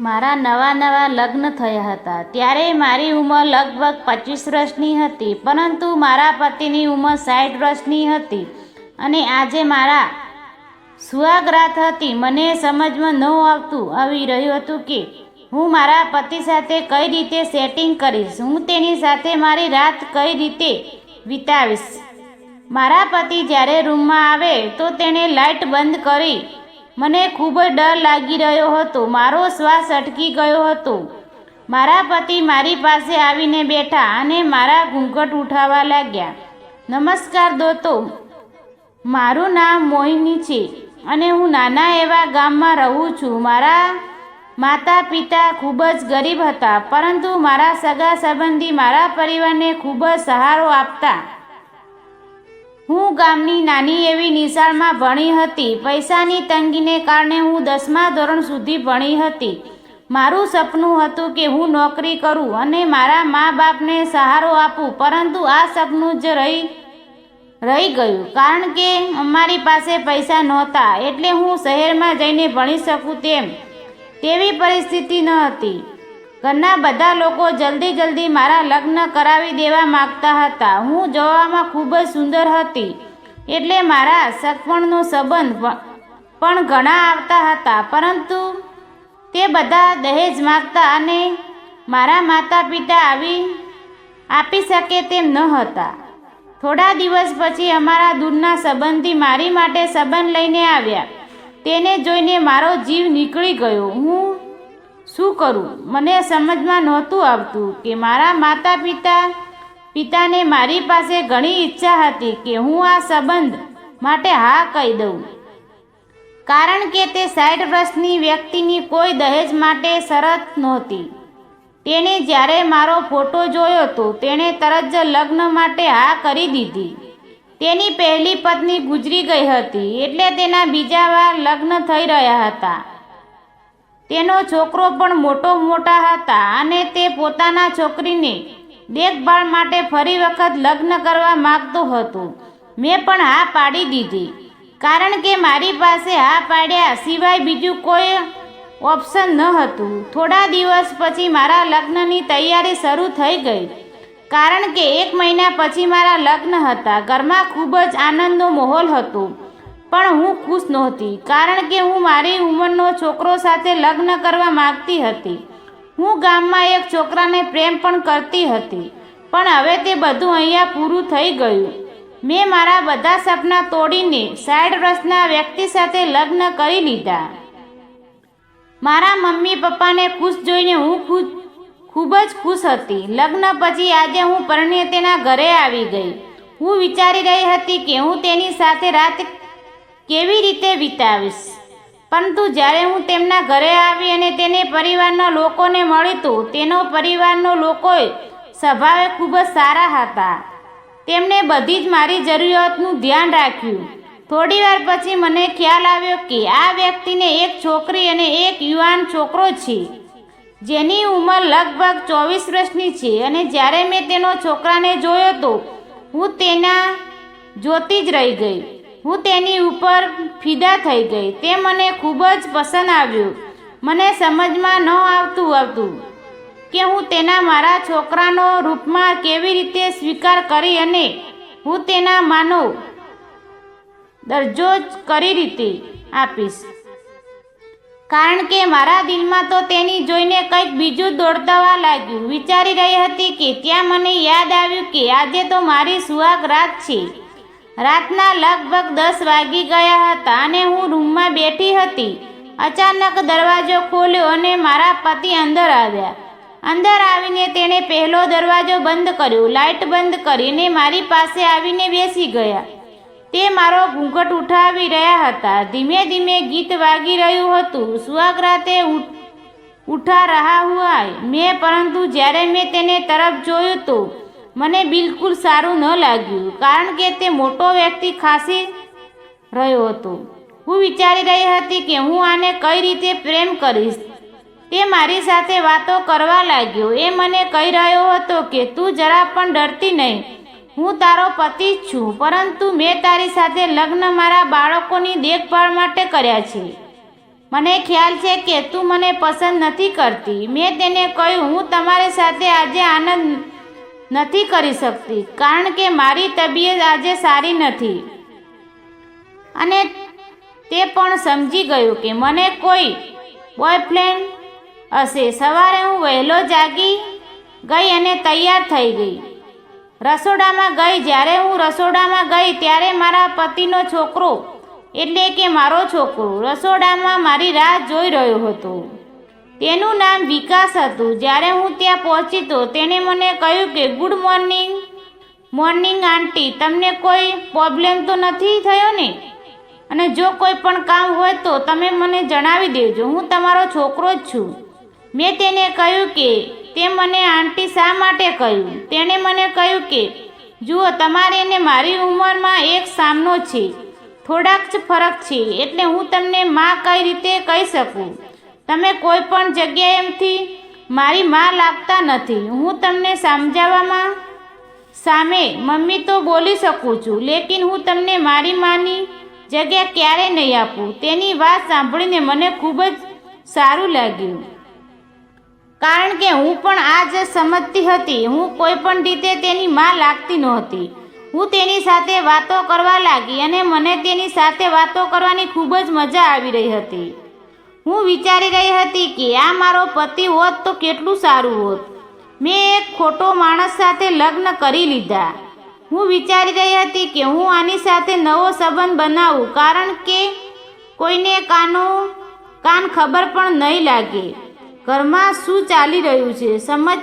મારા નવા નવા લગ્ન થયા હતા. ત્યારે મારી ઉંમર લગભગ પચીસ વર્ષની હતી, પરંતુ મારા પતિની ઉંમર સાઠ વર્ષની હતી અને આજે મારા સુહાગરાત હતી મને સમજમાં ન આવતું આવી રહ્યું હતું કે હું મારા પતિ સાથે કઈ રીતે સેટિંગ કરીશ, હું તેની સાથે મારી રાત કઈ રીતે વિતાવીશ. મારા પતિ જ્યારે રૂમમાં આવે તો તેણે લાઇટ બંધ કરી મને ખૂબ જ ડર લાગી રહ્યો હતો. મારો શ્વાસ અટકી ગયો હતો. મારા પતિ મારી પાસે આવીને બેઠા અને મારા ઘૂંઘટ ઉઠાવવા લાગ્યા. નમસ્કાર દોસ્તો મારું નામ મોહિની છે અને હું નાના એવા ગામમાં રહું છું. મારા માતા પિતા ખૂબ જ ગરીબ હતા, પરંતુ મારા સગા સંબંધી મારા પરિવારને ખૂબ જ સહારો આપતા હું ગામની નાની એવી નિશાળમાં ભણી હતી. પૈસાની તંગીને કારણે હું દસમા ધોરણ સુધી ભણી હતી. મારું સપનું હતું કે હું નોકરી કરું અને મારા મા બાપને સહારો આપું, પરંતુ આ સપનું જ રહી રહી ગયું. કારણ કે અમારી પાસે પૈસા નહોતા, એટલે હું શહેરમાં જઈને ભણી શકું તેમ. તેવી પરિસ્થિતિ ન હતી. ઘરના બધા લોકો જલ્દી જલ્દી મારા લગ્ન કરાવી દેવા માગતા હતા. હું જોવામાં ખૂબ જ સુંદર હતી. એટલે મારા સગપણનો સંબંધ પણ ઘણા આવતા હતા. પરંતુ તે બધા દહેજ માગતા અને મારા માતા પિતા આવી આપી શકે તેમ ન હતા. થોડા દિવસ પછી અમારા દૂરના સંબંધી મારી માટે સંબંધ લઈને આવ્યા. તેને જોઈને મારો જીવ નીકળી ગયો. હું શું કરું? મને સમજમાં નહોતું આવતું કે મારા માતા પિતા પિતાને મારી પાસે ઘણી ઈચ્છા હતી કે હું આ સંબંધ માટે હા કહી દઉં. કારણ કે તે સાઠ વર્ષની વ્યક્તિની કોઈ દહેજ માટે શરત નહોતી. તેણે જ્યારે મારો ફોટો જોયો તો તેણે તરત જ લગ્ન માટે હા કરી દીધી. તેની પહેલી પત્ની ગુજરી ગઈ હતી એટલે તેના બીજા વાર લગ્ન થઈ રહ્યા હતા. તેનો છોકરો પણ મોટો મોટા હતા અને તે પોતાના છોકરીને દેખભાળ માટે ફરી વખત લગ્ન કરવા માગતો હતો. મેં પણ હા પાડી દીધી. કારણ કે મારી પાસે હા પાડ્યા સિવાય બીજું કોઈ ઓપ્શન ન હતું. થોડા દિવસ પછી મારા લગ્નની તૈયારી શરૂ થઈ ગઈ. કારણ કે એક મહિના પછી મારા લગ્ન હતા. ઘરમાં ખૂબ જ આનંદનો માહોલ હતો. પણ હું ખુશ નહોતી, કારણ કે હું મારી ઉંમરનો છોકરો સાથે લગ્ન કરવા માગતી હતી. હું ગામમાં એક છોકરાને પ્રેમ પણ કરતી હતી, પણ હવે તે બધું અહીંયા પૂરું થઈ ગયું. મેં મારા બધા સપના તોડીને સાઠ વર્ષના વ્યક્તિ સાથે લગ્ન કરી લીધા. મારા મમ્મી પપ્પાને ખુશ જોઈને હું ખુશ ખૂબ જ ખુશ હતી. લગ્ન પછી આજે હું પરણે તેના ઘરે આવી ગઈ. હું વિચારી રહી હતી કે હું તેની સાથે રાત કેવી રીતે વિતાવીશ? પરંતુ જ્યારે હું તેમના ઘરે આવી અને તેને પરિવારના લોકોને મળી તો તેનો પરિવારનો લોકોએ સ્વભાવે ખૂબ જ સારા હતા. તેમણે બધી જ મારી જરૂરિયાતનું ધ્યાન રાખ્યું. થોડીવાર પછી મને ખ્યાલ આવ્યો કે આ વ્યક્તિને એક છોકરી અને એક યુવાન છોકરો છે, જેની ઉંમર લગભગ ચોવીસ વર્ષની છે અને જ્યારે મેં તેનો છોકરાને જોયો તો હું તેના જોતી જ રહી ગઈ. હું તેની ઉપર ફિદા થઈ ગઈ. તે મને ખૂબ જ પસંદ આવ્યું. મને સમજમાં ન આવતું આવતું કે હું તેના મારા છોકરાનો રૂપમાં કેવી રીતે સ્વીકાર કરી અને હું તેના માનો દરજ્જો જ કરી રીતે આપીશ. કારણ કે મારા દિલમાં તો તેની જોઈને કંઈક બીજું દોડતાવા લાગ્યું. વિચારી રહી હતી કે ત્યાં મને યાદ આવ્યું કે આજે તો મારી સુહાગ રાત છે. રાતના લગભગ દસ વાગી ગયા હતા અને હું રૂમમાં બેઠી હતી. અચાનક દરવાજો ખોલ્યો અને મારા પતિ અંદર આવ્યા. અંદર આવીને તેણે પહેલો દરવાજો બંધ કર્યો લાઇટ બંધ કરીને મારી પાસે આવીને બેસી ગયા. તે મારો ઘૂંઘટ ઉઠાવી રહ્યા હતા. ધીમે ધીમે ગીત વાગી રહ્યું હતું. સુહાગરાતે ઉઠા રહા હુઆ મેં પરંતુ જ્યારે મેં તેને તરફ જોયું તો મને બિલકુલ સારું ન લાગ્યું, કારણ કે તે મોટો વ્યક્તિ ખાસી રહ્યો હતો. હું વિચારી રહી હતી કે હું આને કઈ રીતે પ્રેમ કરીશ. તે મારી સાથે વાતો કરવા લાગ્યો. એ મને કહી રહ્યો હતો કે, તું જરા પણ ડરતી નહીં. હું તારો પતિ જ છું, પરંતુ મેં તારી સાથે લગ્ન મારા બાળકોની દેખભાળ માટે કર્યા છે. મને ખ્યાલ છે કે તું મને પસંદ નથી કરતી. મેં તેને કહ્યું, હું તમારી સાથે આજે આનંદ નથી કરી શકતી, કારણ કે મારી તબિયત આજે સારી નથી. અને તે પણ સમજી ગયું કે મને કોઈ બોયફ્રેન્ડ હશે. સવારે હું વહેલો જાગી ગઈ અને તૈયાર થઈ ગઈ. રસોડામાં ગઈ. જ્યારે હું રસોડામાં ગઈ ત્યારે મારા પતિનો છોકરો, એટલે કે મારો છોકરો, રસોડામાં મારી રાહ જોઈ રહ્યો હતો. તેનું નામ વિકાસ હતું. જ્યારે હું ત્યાં પહોંચી તો તેણે મને કહ્યું કે ગુડ મોર્નિંગ મોર્નિંગ આંટી તમને કોઈ પ્રોબ્લેમ તો નથી થયો ને? અને જો કોઈ પણ કામ હોય તો તમે મને જણાવી દેજો. હું તમારો છોકરો જ છું. મેં તેને કહ્યું કે, તે મને આંટી શા માટે કહ્યું? તેણે મને કહ્યું કે, જુઓ, તમારે અને મારી ઉંમરમાં એક સામનો છે. થોડાક જ ફરક છે. એટલે હું તમને માં કઈ રીતે કહી શકું? તમે કોઈ પણ જગ્યાએથી મારી માં લાગતા નથી. હું તમને સમજાવવામાં સામે મમ્મી તો બોલી શકું છું, લેકિન હું તમને મારી માની જગ્યા ક્યારે નહીં આપું? તેની વાત સાંભળીને મને ખૂબ જ સારું લાગ્યું. કારણ કે હું પણ આ જ સમજતી હતી. હું કોઈ પણ રીતે તેની માં લાગતી નહોતી. હું તેની સાથે વાતો કરવા લાગી અને મને તેની સાથે વાતો કરવાની ખૂબ જ મજા આવી રહી હતી. હું વિચારી રહી હતી કે આ મારો પતિ હોત તો કેટલું સારું હોત. મેં એક ખોટો માણસ સાથે લગ્ન કરી લીધા. હું વિચારી રહી હતી કે હું આની સાથે નવો સંબંધ બનાવું કારણ કે કોઈને કાનો કાન ખબર પણ નહીં લાગે. ઘરમાં શું ચાલી રહ્યું છે? સમજ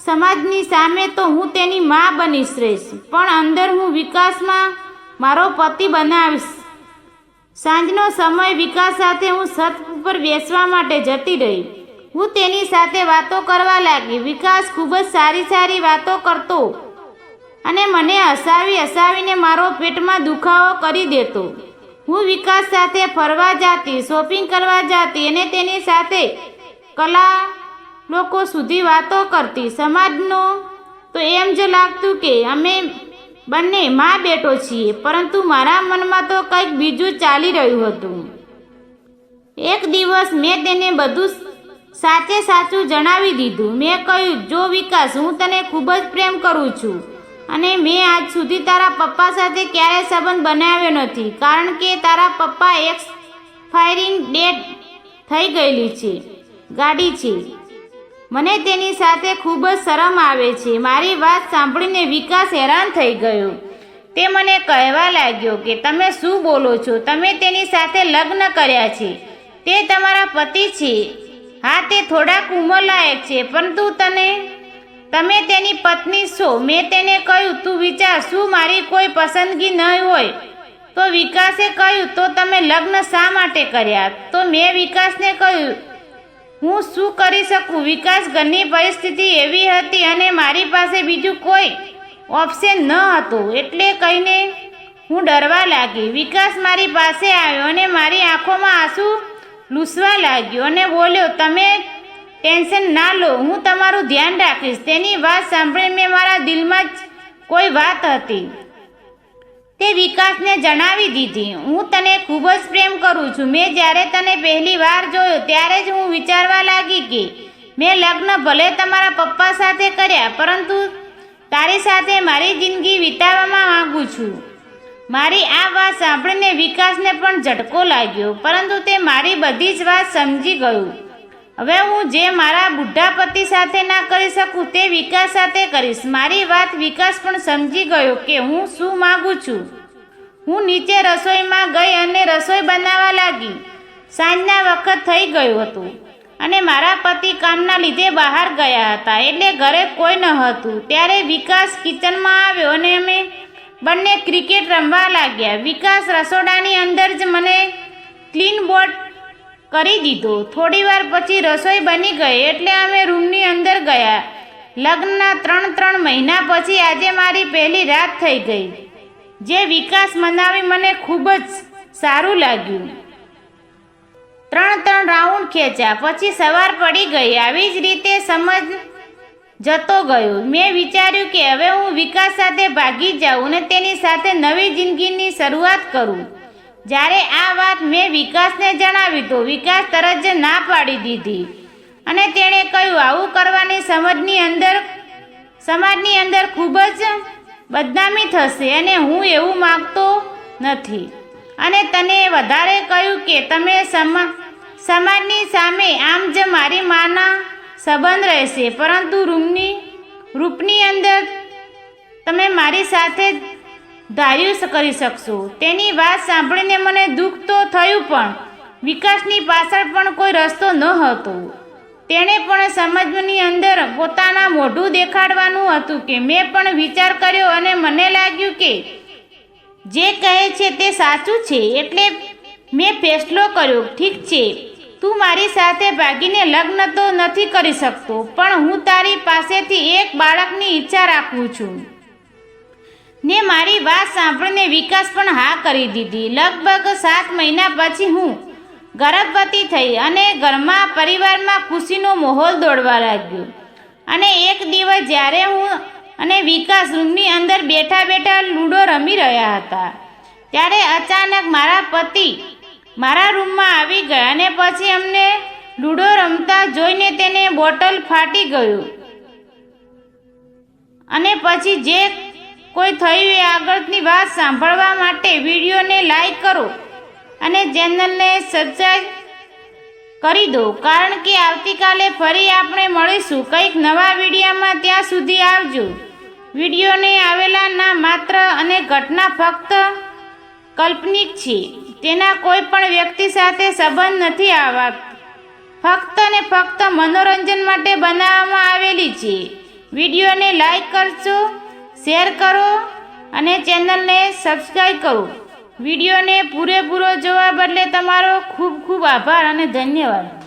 સમાજની સામે તો હું તેની મા બનીશ રહીશ, પણ અંદર હું વિકાસમાં મારો પતિ બનાવીશ. સાંજનો સમય વિકાસ સાથે હું છત ઉપર બેસવા માટે જતી રહી. હું તેની સાથે વાતો કરવા લાગી. વિકાસ ખૂબ જ સારી સારી વાતો કરતો અને મને હસાવી હસાવીને મારો પેટમાં દુખાવો કરી દેતો. હું વિકાસ સાથે ફરવા જાતી, શોપિંગ કરવા જાતી અને તેની સાથે કલા લોકો સુધી વાતો કરતી. સમાજનો તો એમ જ લાગતું કે અમે બંને માં બેઠો છીએ, પરંતુ મારા મનમાં તો કંઈક બીજું ચાલી રહ્યું હતું. એક દિવસ મેં તેને બધું સાચે સાચું જણાવી દીધું. મેં કહ્યું, જો વિકાસ, હું તને ખૂબ જ પ્રેમ કરું છું અને મેં આજ સુધી તારા પપ્પા સાથે ક્યારેય સંબંધ બનાવ્યો નથી, કારણ કે તારા પપ્પા એક ફાયરિંગ ડેટ થઈ ગયેલી છે, ગાડી છે. મને તેની સાથે ખૂબ જ શરમ આવે છે. મારી વાત સાંભળીને વિકાસ હેરાન થઈ ગયો. તે મને કહેવા લાગ્યો કે, તમે શું બોલો છો? તમે તેની સાથે લગ્ન કર્યા છે. તે તમારા પતિ છે. હા, તે થોડાક ઉંમરલાયક છે, પરંતુ તને, તમે તેની પત્ની છો. મેં તેને કહ્યું, તું વિચાર, શું મારી કોઈ પસંદગી નહીં હોય? તો વિકાસે કહ્યું, તો તમે લગ્ન શા માટે કર્યા? તો મેં વિકાસને કહ્યું હું શું કરી શકું? વિકાસ ઘરની પરિસ્થિતિ એવી હતી અને મારી પાસે બીજું કોઈ ઓપ્શન ન હતું. એટલે કહીને હું ડરવા લાગી. વિકાસ મારી પાસે આવ્યો અને મારી આંખોમાં આંસુ લૂસવા લાગ્યો અને બોલ્યો, તમે ટેન્શન ના લો, હું તમારું ધ્યાન રાખીશ. તેની વાત સાંભળીને મેં મારા દિલમાં જ કોઈ વાત હતી. તે વિકાસને જણાવી દીધી. હું તને ખૂબ જ પ્રેમ કરું છું. મેં જ્યારે તને પહેલી વાર જોયો ત્યારે જ હું વિચારવા લાગી કે મેં લગ્ન ભલે તમારા પપ્પા સાથે કર્યા, પરંતુ તારી સાથે મારી જિંદગી વિતાવવામાં માગું છું. મારી આ વાત સાંભળીને વિકાસને પણ ઝટકો લાગ્યો, પરંતુ તે મારી બધી જ વાત સમજી ગયું. હવે હું જે મારા બુઢા પતિ સાથે ના કરી શકું તે વિકાસ સાથે કરીશ. મારી વાત વિકાસ પણ સમજી ગયો કે હું શું માગું છું. હું નીચે રસોઈમાં ગઈ અને રસોઈ બનાવવા લાગી. સાંજના વખત થઈ ગયું હતું અને મારા પતિ કામના લીધે બહાર ગયા હતા. એટલે ઘરે કોઈ ન હતું. ત્યારે વિકાસ કિચનમાં આવ્યો અને અમે બંને ક્રિકેટ રમવા લાગ્યા. વિકાસ રસોડાની અંદર જ મને ક્લીન બોર્ડ કરી દીધો. થોડી વાર પછી રસોઈ બની ગઈ એટલે અમે રૂમની અંદર ગયા. લગ્નના ત્રણ ત્રણ મહિના પછી આજે મારી પહેલી રાત થઈ ગઈ. જે વિકાસ મનાવી મને ખૂબ જ સારું લાગ્યું. ત્રણ ત્રણ રાઉન્ડ ખેંચ્યા. પછી સવાર પડી ગઈ. આવી જ રીતે સમજ જતો ગયો. મેં વિચાર્યું કે હવે હું વિકાસ સાથે ભાગી જાઉં અને તેની સાથે નવી જિંદગીની શરૂઆત કરું. જ્યારે આ વાત મેં વિકાસને જણાવી તો વિકાસ તરત જ ના પાડી દીધી. અને તેણે કહ્યું, આવું કરવાની સમજની અંદર, સમાજની અંદર ખૂબ જ બદનામી થશે અને હું એવું માગતો નથી. અને તને વધારે કહ્યું કે તમે સમા, સમાજની સામે આમ જ મારી માના સંબંધ રહેશે, પરંતુ રૂમની, રૂપની અંદર તમે મારી સાથે ધાર્યું કરી શકશો. તેની વાત સાંભળીને મને દુઃખ તો થયું પણ વિકાસની પાછળ પણ કોઈ રસ્તો ન હતો. તેણે પણ સમજની અંદર પોતાના મોઢું દેખાડવાનું હતું કે મેં પણ વિચાર કર્યો અને મને લાગ્યું કે જે કહે છે તે સાચું છે એટલે મેં ફેસલો કર્યો, ઠીક છે. તું મારી સાથે ભાગીને લગ્ન તો નથી કરી શકતો, પણ હું તારી પાસેથી એક બાળકની ઈચ્છા રાખું છું. ને મારી વાત સાંભળીને વિકાસ પણ હા કરી દીધી. લગભગ સાત મહિના પછી હું ગર્ભવતી થઈ અને ઘરમાં પરિવારમાં ખુશીનો માહોલ દોડવા લાગ્યો. અને એક દિવસ જ્યારે હું અને વિકાસ રૂમની અંદર બેઠા બેઠા લૂડો રમી રહ્યા હતા, ત્યારે અચાનક મારા પતિ મારા રૂમમાં આવી ગયા અને પછી અમને લૂડો રમતા જોઈને તેને બોટલ ફાટી ગયું. અને પછી જે કોઈ થયું એ આગળની વાત સાંભળવા માટે વિડીયોને લાઈક કરો અને ચેનલને સબસ્ક્રાઈબ કરી દો. કારણ કે આવતીકાલે ફરી આપણે મળીશું કંઈક નવા વિડીયામાં ત્યાં સુધી આવજો. વિડીયોને આવેલા ના માત્ર અને ઘટના ફક્ત કાલ્પનિક છે. તેના કોઈ પણ વ્યક્તિ સાથે સંબંધ નથી આવા. ફક્ત ને ફક્ત મનોરંજન માટે બનાવવામાં આવેલી છે. વિડીયોને લાઈક કરજો. શેર કરો અને ચેનલને સબસ્ક્રાઈબ કરો. વિડીયોને પૂરેપૂરો જોવા બદલે તમારો ખૂબ ખૂબ આભાર અને ધન્યવાદ.